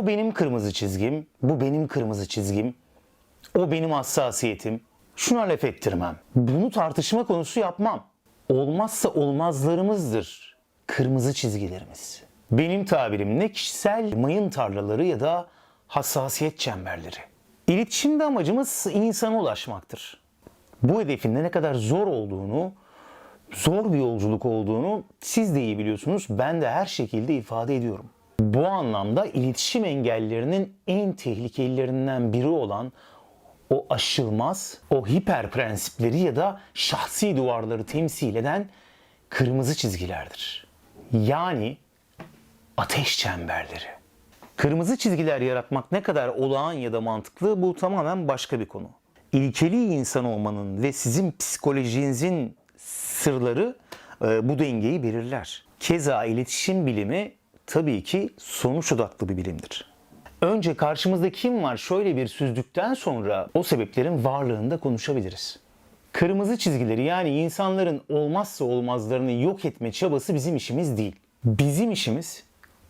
O benim kırmızı çizgim, bu benim kırmızı çizgim, o benim hassasiyetim. Şuna laf ettirmem. Bunu tartışma konusu yapmam. Olmazsa olmazlarımızdır kırmızı çizgilerimiz. Benim tabirimle kişisel mayın tarlaları ya da hassasiyet çemberleri. İletişimde amacımız insana ulaşmaktır. Bu hedefin de ne kadar zor olduğunu, zor bir yolculuk olduğunu siz de iyi biliyorsunuz. Ben de her şekilde ifade ediyorum. Bu anlamda iletişim engellerinin en tehlikelilerinden biri olan o aşılmaz, o hiper prensipleri ya da şahsi duvarları temsil eden kırmızı çizgilerdir. Yani ateş çemberleri. Kırmızı çizgiler yaratmak ne kadar olağan ya da mantıklı bu tamamen başka bir konu. İlkeli insan olmanın ve sizin psikolojinizin sırları e, bu dengeyi belirler. Keza iletişim bilimi tabii ki sonuç odaklı bir bilimdir. Önce karşımızda kim var şöyle bir süzdükten sonra o sebeplerin varlığında konuşabiliriz. Kırmızı çizgileri yani insanların olmazsa olmazlarını yok etme çabası bizim işimiz değil. Bizim işimiz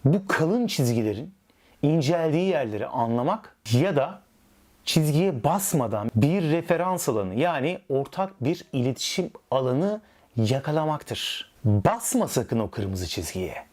bu kalın çizgilerin inceldiği yerleri anlamak ya da çizgiye basmadan bir referans alanı yani ortak bir iletişim alanı yakalamaktır. Basma sakın o kırmızı çizgiye.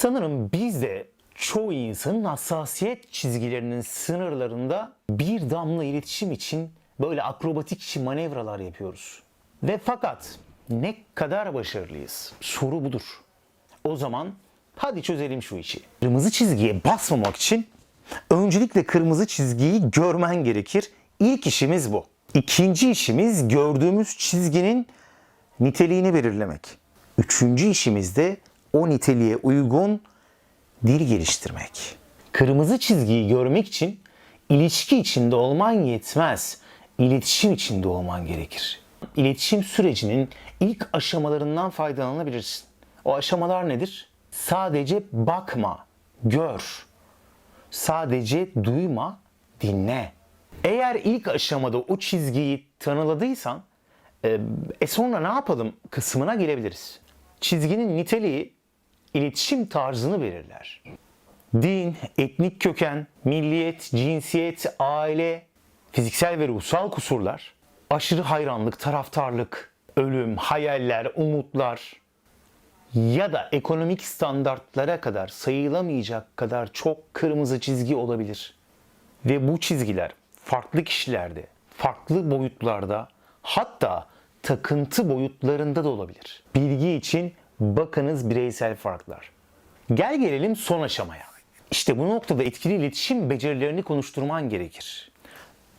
Sanırım biz de çoğu insanın hassasiyet çizgilerinin sınırlarında bir damla iletişim için böyle akrobatik manevralar yapıyoruz. Ve fakat ne kadar başarılıyız? Soru budur. O zaman hadi çözelim şu işi. Kırmızı çizgiye basmamak için öncelikle kırmızı çizgiyi görmen gerekir. İlk işimiz bu. İkinci işimiz gördüğümüz çizginin niteliğini belirlemek. Üçüncü işimiz de o niteliğe uygun dil geliştirmek. Kırmızı çizgiyi görmek için ilişki içinde olman yetmez. İletişim içinde olman gerekir. İletişim sürecinin ilk aşamalarından faydalanabilirsin. O aşamalar nedir? Sadece bakma, gör. Sadece duyma, dinle. Eğer ilk aşamada o çizgiyi tanıladıysan, e, e sonra ne yapalım kısmına gelebiliriz. Çizginin niteliği iletişim tarzını belirler. Din, etnik köken, milliyet, cinsiyet, aile, fiziksel ve ruhsal kusurlar, aşırı hayranlık, taraftarlık, ölüm, hayaller, umutlar ya da ekonomik standartlara kadar sayılamayacak kadar çok kırmızı çizgi olabilir. Ve bu çizgiler farklı kişilerde, farklı boyutlarda hatta takıntı boyutlarında da olabilir. Bilgi için bakınız bireysel farklar. Gel gelelim son aşamaya. İşte bu noktada etkili iletişim becerilerini konuşturman gerekir.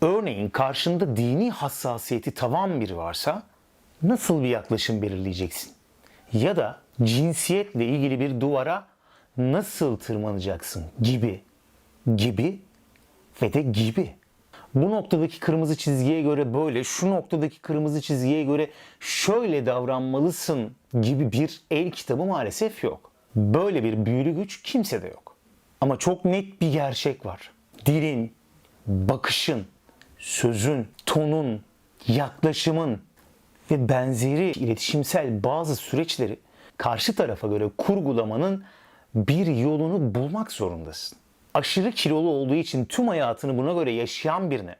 Örneğin karşında dini hassasiyeti tavan biri varsa nasıl bir yaklaşım belirleyeceksin? Ya da cinsiyetle ilgili bir duvara nasıl tırmanacaksın gibi gibi ve de gibi. Bu noktadaki kırmızı çizgiye göre böyle, şu noktadaki kırmızı çizgiye göre şöyle davranmalısın gibi bir el kitabı maalesef yok. Böyle bir büyülü güç kimsede yok. Ama çok net bir gerçek var. Dilin, bakışın, sözün, tonun, yaklaşımın ve benzeri iletişimsel bazı süreçleri karşı tarafa göre kurgulamanın bir yolunu bulmak zorundasın. Aşırı kilolu olduğu için tüm hayatını buna göre yaşayan birine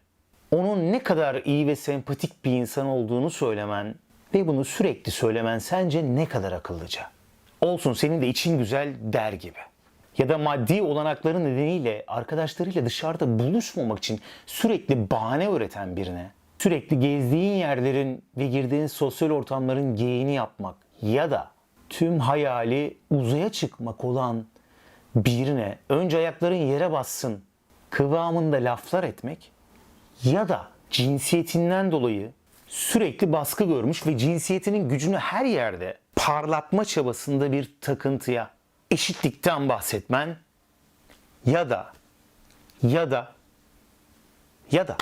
onun ne kadar iyi ve sempatik bir insan olduğunu söylemen ve bunu sürekli söylemen sence ne kadar akıllıca? Olsun senin de için güzel der gibi. Ya da maddi olanakları nedeniyle arkadaşlarıyla dışarıda buluşmamak için sürekli bahane üreten birine, sürekli gezdiğin yerlerin ve girdiğin sosyal ortamların geyiğini yapmak ya da tüm hayali uzaya çıkmak olan birine önce ayakların yere bassın kıvamında laflar etmek ya da cinsiyetinden dolayı sürekli baskı görmüş ve cinsiyetinin gücünü her yerde parlatma çabasında bir takıntıya eşitlikten bahsetmen ya da ya da ya da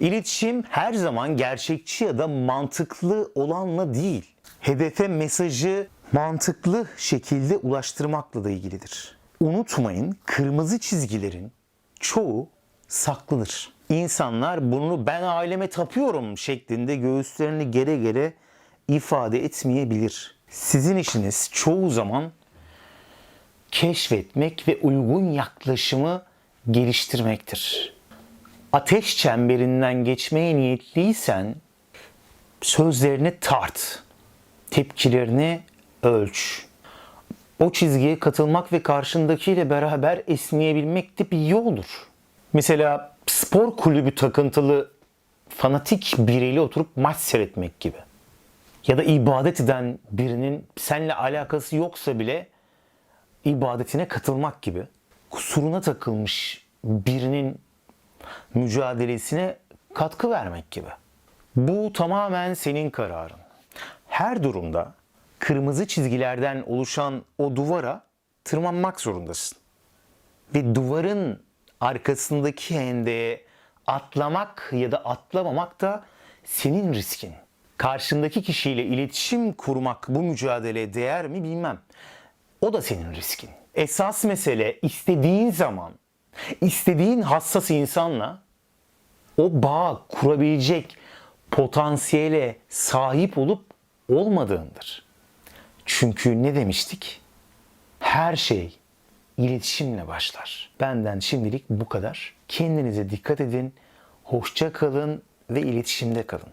İletişim her zaman gerçekçi ya da mantıklı olanla değil, hedefe mesajı mantıklı şekilde ulaştırmakla da ilgilidir. Unutmayın kırmızı çizgilerin çoğu saklıdır. İnsanlar bunu ben aileme tapıyorum şeklinde göğüslerini gere gere ifade etmeyebilir. Sizin işiniz çoğu zaman keşfetmek ve uygun yaklaşımı geliştirmektir. Ateş çemberinden geçmeye niyetliysen sözlerini tart, tepkilerini ölç. O çizgiye katılmak ve karşındakiyle beraber esneyebilmek de bir yoldur. Mesela spor kulübü takıntılı fanatik biriyle oturup maç seyretmek gibi. Ya da ibadet eden birinin seninle alakası yoksa bile ibadetine katılmak gibi. Kusuruna takılmış birinin mücadelesine katkı vermek gibi. Bu tamamen senin kararın. Her durumda kırmızı çizgilerden oluşan o duvara tırmanmak zorundasın. Ve duvarın arkasındaki hendeğe atlamak ya da atlamamak da senin riskin. Karşındaki kişiyle iletişim kurmak bu mücadeleye değer mi bilmem. O da senin riskin. Esas mesele istediğin zaman, istediğin hassas insanla o bağ kurabilecek potansiyele sahip olup olmadığındır. Çünkü ne demiştik? Her şey iletişimle başlar. Benden şimdilik bu kadar. Kendinize dikkat edin, hoşça kalın ve iletişimde kalın.